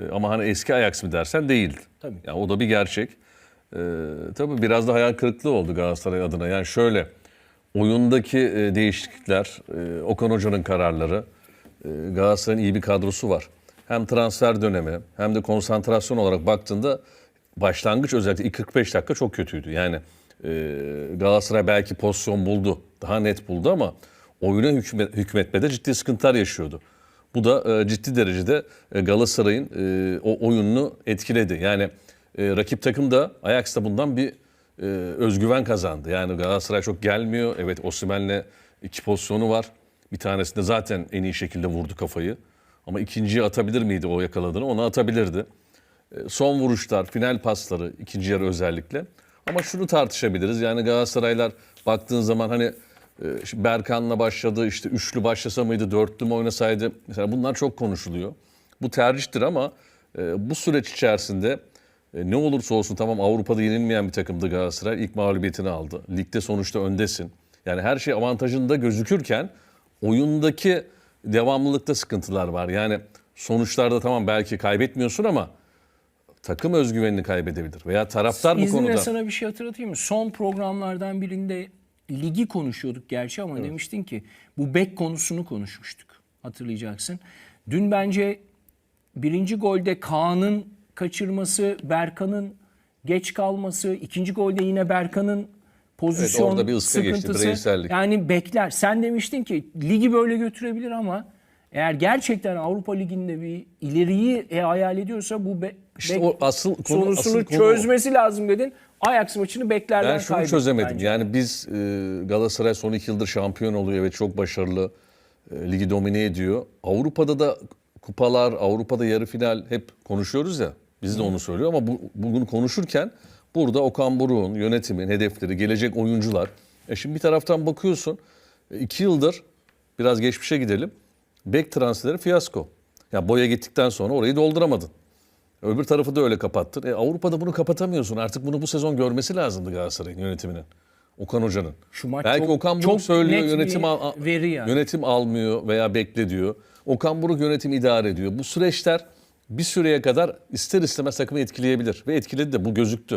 E, ama hani eski Ajax mı dersen değildi. Tabii. Yani o da bir gerçek. E, tabii biraz da hayal kırıklığı oldu Galatasaray adına. Yani şöyle oyundaki e, değişiklikler, e, Okan Hoca'nın kararları, e, Galatasaray'ın iyi bir kadrosu var. Hem transfer dönemi hem de konsantrasyon olarak baktığında başlangıç özellikle ilk 45 dakika çok kötüydü. Yani e, Galatasaray belki pozisyon buldu, daha net buldu ama oyuna hükme- hükmetmede ciddi sıkıntılar yaşıyordu. Bu da e, ciddi derecede e, Galatasaray'ın e, o oyununu etkiledi. Yani rakip takım da Ajax da bundan bir özgüven kazandı. Yani Galatasaray çok gelmiyor. Evet Osimhen'le iki pozisyonu var. Bir tanesinde zaten en iyi şekilde vurdu kafayı. Ama ikinciyi atabilir miydi o yakaladığını? Onu atabilirdi. Son vuruşlar, final pasları ikinci yarı özellikle. Ama şunu tartışabiliriz. Yani Galatasaraylar baktığın zaman hani Berkan'la başladı, işte üçlü başlasa mıydı, dörtlü mü oynasaydı? Mesela bunlar çok konuşuluyor. Bu tercihtir ama e, bu süreç içerisinde e, ne olursa olsun tamam Avrupa'da yenilmeyen bir takımdı Galatasaray. İlk mağlubiyetini aldı. Ligde sonuçta öndesin. Yani her şey avantajında gözükürken oyundaki devamlılıkta sıkıntılar var. Yani sonuçlarda tamam belki kaybetmiyorsun ama takım özgüvenini kaybedebilir. Veya taraftar bu İzninle konuda... sana bir şey hatırlatayım mı? Son programlardan birinde ligi konuşuyorduk gerçi ama demiştin ki bu bek konusunu konuşmuştuk. Hatırlayacaksın. Dün bence birinci golde Kaan'ın kaçırması, Berkan'ın geç kalması, ikinci golde yine Berkan'ın pozisyon orada bir geçti, sıkıntısı. bireysellik. Yani bekler. Sen demiştin ki ligi böyle götürebilir ama eğer gerçekten Avrupa Ligi'nde bir ileriyi e, hayal ediyorsa bu be, İşte o asıl konu- sorusunu asıl konu o. çözmesi lazım dedin. Ajax maçını beklerden Ben şunu çözemedim. bence. Yani biz e, Galatasaray son iki yıldır şampiyon oluyor ve çok başarılı. e, ligi domine ediyor. Avrupa'da da kupalar, Avrupa'da yarı final hep konuşuyoruz ya. Biz de onu söylüyor ama bu, bugün konuşurken burada Okan Buruk'un, yönetimin hedefleri, gelecek oyuncular. E şimdi bir taraftan bakıyorsun e, iki yıldır biraz geçmişe gidelim. Bek transferi fiyasko. Ya boya gittikten sonra orayı dolduramadın. Öbür tarafı da öyle kapattın. E, Avrupa'da bunu kapatamıyorsun. Artık bunu bu sezon görmesi lazımdı Galatasaray'ın yönetiminin. Okan Hoca'nın. Şu maç Belki çok- Okan Buruk çok söylüyor net yönetim al- veri yani. yönetim almıyor veya bekle diyor. Okan Buruk yönetim idare ediyor. Bu süreçler bir süreye kadar ister istemez takımı etkileyebilir ve etkiledi de bu gözüktü.